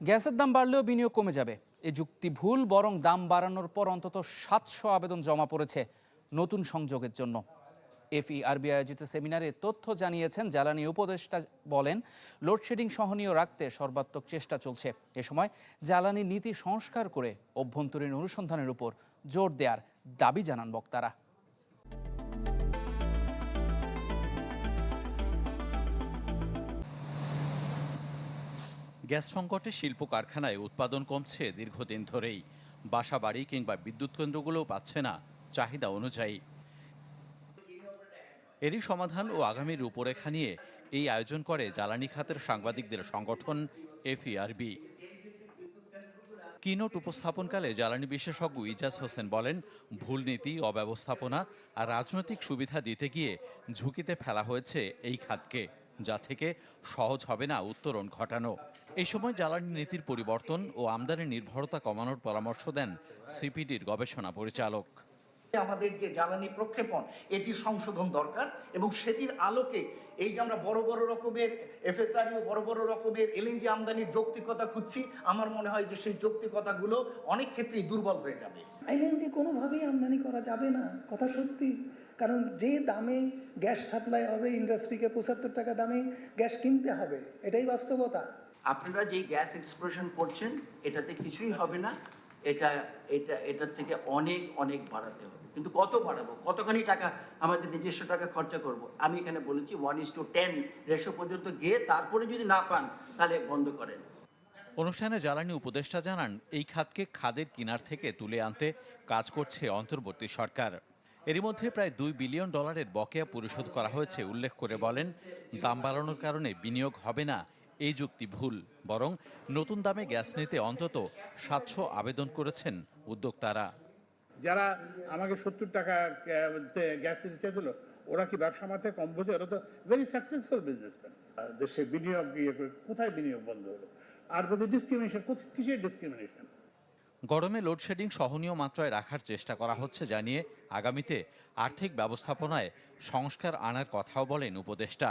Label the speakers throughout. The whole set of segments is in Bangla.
Speaker 1: গ্যাসের দাম বাড়লেও বিনিয়োগ কমে যাবে। এ যুক্তি ভুল, বরং দাম বাড়ানোর পর অন্তত সাতশো আবেদন জমা পড়েছে নতুন সংযোগের জন্য। এফইআরবি আয়োজিত সেমিনারে তথ্য জানিয়েছেন জ্বালানি উপদেষ্টা বলেন, লোডশেডিং সহনীয় রাখতে সর্বাত্মক চেষ্টা চলছে। এ সময় জ্বালানি নীতি সংস্কার করে অভ্যন্তরীণ অনুসন্ধানের উপর জোর দেওয়ার দাবি জানান বক্তারা।
Speaker 2: গ্যাস সংকটে শিল্প কারখানায় উৎপাদন কমছে দীর্ঘদিন ধরেই। বাসা বাড়ি কিংবা বিদ্যুৎ কেন্দ্রগুলোও পাচ্ছে না চাহিদা অনুযায়ী। এরই সমাধান ও আগামী রূপরেখা নিয়ে এই আয়োজন করে জ্বালানি খাতের সাংবাদিকদের সংগঠন এফইআরবি। কিনোট উপস্থাপনকালে জ্বালানি বিশেষজ্ঞ ইজাজ হোসেন বলেন, ভুল নীতি, অব্যবস্থাপনা আর রাজনৈতিক সুবিধা দিতে গিয়ে ঝুঁকিতে ফেলা হয়েছে এই খাতকে। যা থেকে সহজ হবে না উত্তরণ ঘটানো। এই সময় জ্বালানি নীতির পরিবর্তন ও আমদানি নির্ভরতা কমানোর পরামর্শ দেন সিপিডির গবেষণা পরিচালক।
Speaker 3: আমাদের যে জ্বালানি প্রক্ষেপণ এটির সংশোধন দরকার এবং সেটির আলোকে এই যে আমরা বড় বড় রকমের এফএসআরই বড় বড় রকমের এলএনজি আমদানির যৌক্তিকতা খুঁজছি আমার মনে হয় যে সেই যৌক্তিকতাগুলো অনেক ক্ষেত্রেই দুর্বল হয়ে যাবে।
Speaker 4: আইল্যান্ডে কোনোভাবেই আমদানি করা যাবে না কথা সত্যি। কারণ যে দামে গ্যাস সাপ্লাই হবে ইন্ডাস্ট্রিকে পঁচাত্তর টাকা দামে গ্যাস কিনতে হবে এটাই বাস্তবতা।
Speaker 5: আপনারা যেই গ্যাস এক্সপ্লোশন করছেন এটাতে কিছুই হবে না। এটা এটা এটার থেকে অনেক অনেক বাড়াতে হবে। কিন্তু কত বাড়াবো? কতখানি টাকা আমাদের নিজস্ব টাকা খরচা করব? আমি এখানে বলেছি one is to ten ratio পর্যন্ত গিয়ে তারপরে যদি না পান, তাহলে বন্ধ করেন।
Speaker 2: অনুষ্ঠানে জ্বালানি উপদেষ্টা জানান, এই খাতকে খাদের কিনার থেকে তুলে আনতে কাজ করছে অন্তর্বর্তী সরকার। এরই মধ্যে প্রায় দুই বিলিয়ন ডলারের বকেয়া পরিশোধ করা হয়েছে, উল্লেখ করে বলেন, দাম বাড়ানোর কারণে বিনিয়োগ হবে না এই যুক্তি ভুল বরং নতুন দামে গ্যাস নিতে অন্তত সাতশো আবেদন করেছেন উদ্যোক্তারা।
Speaker 6: যারা আমাকে সত্তর টাকা গ্যাস দিতে চেয়েছিল ওরা কি ব্যবসা মাত্রায় কম বোঝে? ওরা তো ভেরি সাকসেসফুল বিজনেসম্যান দেশে বিনিয়োগ ইয়ে করে কোথায় বিনিয়োগ বন্ধ হলো? আর বলতে ডিসক্রিমিনেশন কিসের ডিসক্রিমিনেশন
Speaker 2: গরমে লোডশেডিং সহনীয় মাত্রায় রাখার চেষ্টা করা হচ্ছে জানিয়ে আগামীতে আর্থিক ব্যবস্থাপনায় সংস্কার আনার কথাও বলেন উপদেষ্টা।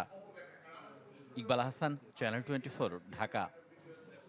Speaker 2: Iqbal Hasan channel twenty Dhaka